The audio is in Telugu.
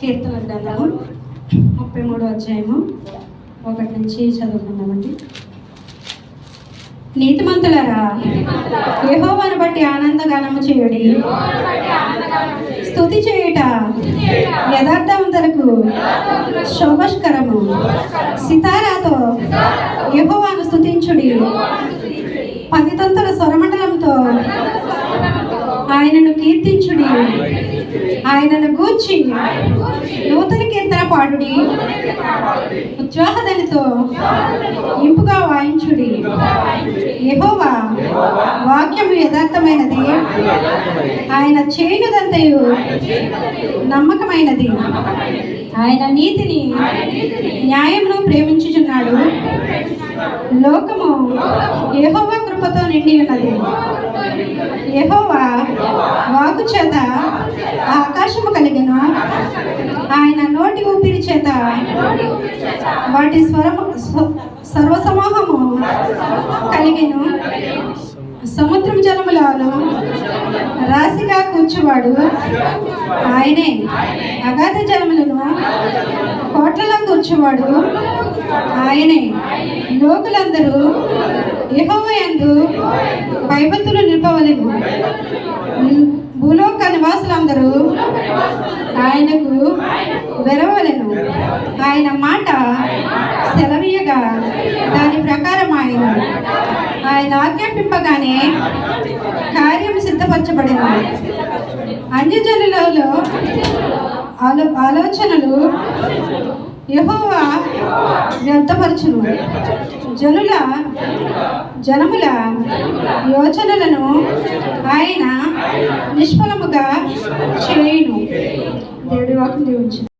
కీర్తన గ్రంథము ముప్పై మూడో అధ్యాయము ఒకటి నుంచి చదువుకుందామండి నీతిమంతులరా యహోవాను బట్టి ఆనందగానము చేయుడి. స్థుతి చేయుట యథార్థవంతులకు శోభస్కరము సితారాతో యహోవాను స్థుతించుడి. పది తంతుల స్వరమండలంతో ఆయనను కీర్తించుడి. ఆయన గూర్చి నూతన కీర్తన పాడుడి. ఉత్సాహదనితో ఇంపుగా వాయించుడి. యెహోవా వాక్యము యథార్థమైనది. ఆయన చేయునదంతయు నమ్మకమైనది. ఆయన నీతిని న్యాయమును ప్రేమించుచున్నాడు. లోకము యెహోవా కృపతో నిండి ఉన్నది. యెహోవా వాకు చేత ఆకాశము కలిగిన ఆయన నోటి ఊపిరి చేత వాటి స్వరము సర్వసమూహము కలిగిను. సముద్రం జలములను రాశిగా కూర్చువాడు. ఆయనే అగాధ జలములను కోట్లలో కూర్చువాడు ఆయనే లోకులందరూ యెహోవాయందు భయభక్తులు నిలపవలెను. ఆయనకు వెరవలెను. ఆయన మాట సెలవీయగా. దాని ప్రకారం ఆయన ఆయన ఆజ్ఞాపింపగానే కార్యం సిద్ధపరచబడిన అన్యజనులలో ఆలో ఆలోచనలు యెహోవా వ్యర్థపరచును. జనుల జనముల యోచనలను ఆయన నిష్ఫలముగా చేయును. దేవుడి వాకు దీవించు